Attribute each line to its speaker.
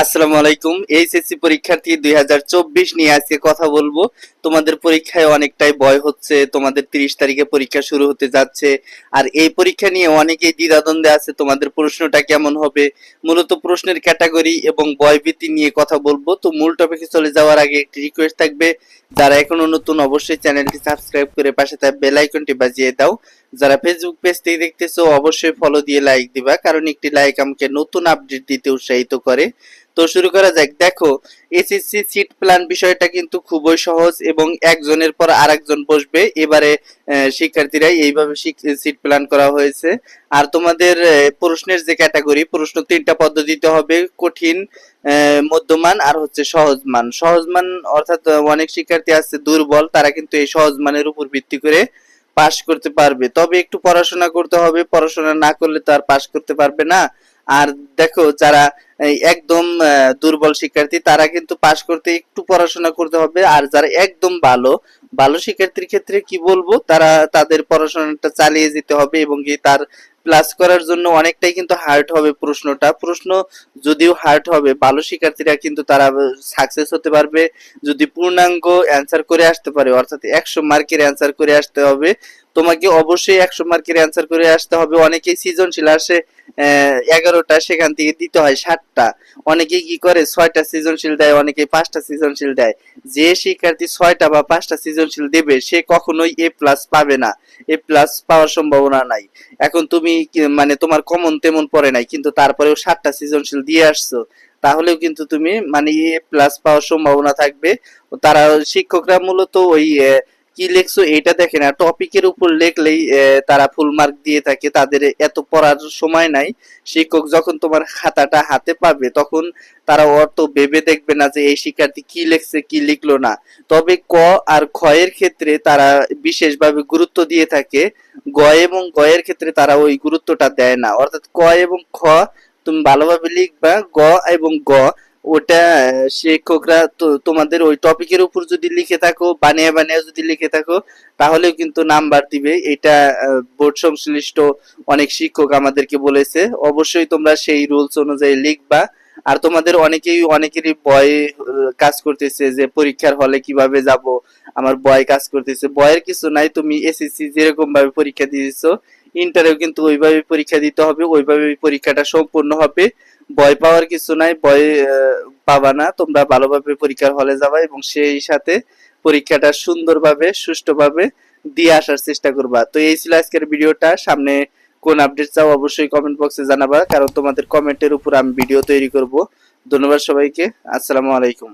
Speaker 1: আসসালামু আলাইকুম। এইচএসসি পরীক্ষার্থী দুই হাজার চব্বিশ নিয়ে আজকে কথা বলব। তোমাদের পরীক্ষায় অনেকটাই ভয় হচ্ছে, তোমাদের তিরিশ তারিখে পরীক্ষা শুরু হতে যাচ্ছে। আর এই পরীক্ষা নিয়ে অনেকেই দ্বিধাদ্বন্দ্বে আছে, তোমাদের প্রশ্নটা কেমন হবে? মূলত প্রশ্নের ক্যাটাগরি এবং ভয়ভীতি নিয়ে কথা বলব। তো মূল টপিকে চলে যাওয়ার আগে একটি রিকোয়েস্ট থাকবে, যারা এখনও নতুন অবশ্যই চ্যানেলটি সাবস্ক্রাইব করে পাশে থাকা বেল আইকনটি বাজিয়ে দাও। যারা ফেসবুক পেজ থেকে দেখতেছো, অবশ্যই ফলো দিয়ে লাইক দিবা, কারণ একটি লাইক আমাকে নতুন আপডেট দিতে উৎসাহিত করে। তো শুরু করা যাক। দেখো এসএসসি সিট প্ল্যান বিষয়টা কিন্তু খুবই সহজ এবং একজনের পর আরেকজন বসবে। এবারে শিক্ষার্থীরা এইভাবে সিট প্ল্যান করা হয়েছে। আর তোমাদের প্রশ্নের যে ক্যাটাগরি প্রশ্ন তিনটা পদ্ধতিতে হবে। কঠিন মধ্যমান আর হচ্ছে সহজ মান। সহজ মান অর্থাৎ অনেক শিক্ষার্থী আছে দুর্বল, তারা কিন্তু এই সহজ মানের উপর ভিত্তি করে পাশ করতে পারবে। তবে একটু পড়াশোনা করতে হবে। পড়াশোনা না করলে তো আর পাশ করতে পারবে না। আর দেখো, যারা একদম দুর্বল শিক্ষার্থী, তারা কিন্তু পাশ করতে একটু পড়াশোনা করতে হবে। আর যারা একদম ভালো ভালো শিক্ষার্থীর ক্ষেত্রে কি বলব, তারা তাদের পড়াশোনাটা চালিয়ে যেতে হবে এবং কি তার প্লাস করার জন্য অনেকটাই কিন্তু হার্ড হবে প্রশ্নটা। প্রশ্ন যদিও হার্ড হবে, ভালো শিক্ষার্থীরা কিন্তু তারা সাকসেস হতে পারবে। যদি পূর্ণাঙ্গ অ্যান্সার করে আসতে পারে, অর্থাৎ একশো মার্কের অ্যান্সার করে আসতে হবে, তোমাকে অবশ্যই একশো মার্কের অ্যান্সার করে আসতে হবে। অনেকেই সৃজনশীল আসে এগারোটা, সেখান থেকে দিতে হয় সাতটা। অনেকে কি করে? ছয়টা সৃজনশীল দেয়, অনেকে পাঁচটা সৃজনশীল দেয়। যে শিক্ষার্থী ছয়টা বা পাঁচটা সৃজনশীল দেবে, সে কখনোই এ প্লাস পাবে না। এ প্লাস পাওয়ার সম্ভাবনা নাই। এখন তুমি মানে তোমার কমন তেমন পড়ে নাই, কিন্তু তারপরেও সাতটা সৃজনশীল দিয়ে আসছো। তাহলেও কিন্তু তুমি মানে এ প্লাস পাওয়ার সম্ভাবনা থাকবে। তারা শিক্ষকরা মূলত ওই কি লেখছো এটা দেখে না টপিকের উপর লেখলেই তারা ফুল মার্ক দিয়ে থাকে, তাদের এত পড়ার সময় নাই। শিক্ষক যখন তোমার খাতাটা হাতে পাবে, তখন তারা অত ভেবে দেখবে না যে এই শিক্ষার্থী কি লিখছে, কি লিখলো না। তবে ক আর এর ক্ষেত্রে তারা বিশেষভাবে গুরুত্ব দিয়ে থাকে। গ এবং গ এর ক্ষেত্রে তারা ওই গুরুত্বটা দেয় না। অর্থাৎ ক এবং খ তুমি ভালোভাবে লিখবা, গ এবং গ ওটা শিক্ষকরা তোমাদের ওই টপিকের উপর যদি লিখে থাকো, বানিয়ে বানিয়ে যদি লিখে থাকো, তাহলেও কিন্তু নাম্বার দিবে। এটা বোর্ড সংশ্লিষ্ট অনেক শিক্ষক আমাদেরকে বলেছে। অবশ্যই তোমরা সেই রুলস অনুযায়ী লিখবা। আর তোমাদের অনেকেই, অনেকেরই ভয় কাজ করতেছে যে পরীক্ষার হলে কীভাবে যাব। আমার ভয় কাজ করতেছে। ভয়ের কিছু নাই, তুমি এসএসসি যেরকম ভাবে পরীক্ষা দিয়েছ ইন্টারেও কিন্তু ওইভাবে পরীক্ষা দিতে হবে, ওইভাবে পরীক্ষাটা সম্পূর্ণ হবে। ভয় পাওয়ার কিছু নাই, ভয় পাবা না। তোমরা ভালোভাবে পরীক্ষার হলে যাবা এবং সেই সাথে পরীক্ষাটা সুন্দরভাবে, সুষ্ঠুভাবে দিয়ে আসার চেষ্টা করবা। তো এই ছিল আজকের ভিডিওটা। সামনে কোন আপডেট চাও অবশ্যই কমেন্ট বক্সে জানাবা, কারণ তোমাদের কমেন্টের উপর আমি ভিডিও তৈরি করব। ধন্যবাদ সবাইকে। আসসালামু আলাইকুম।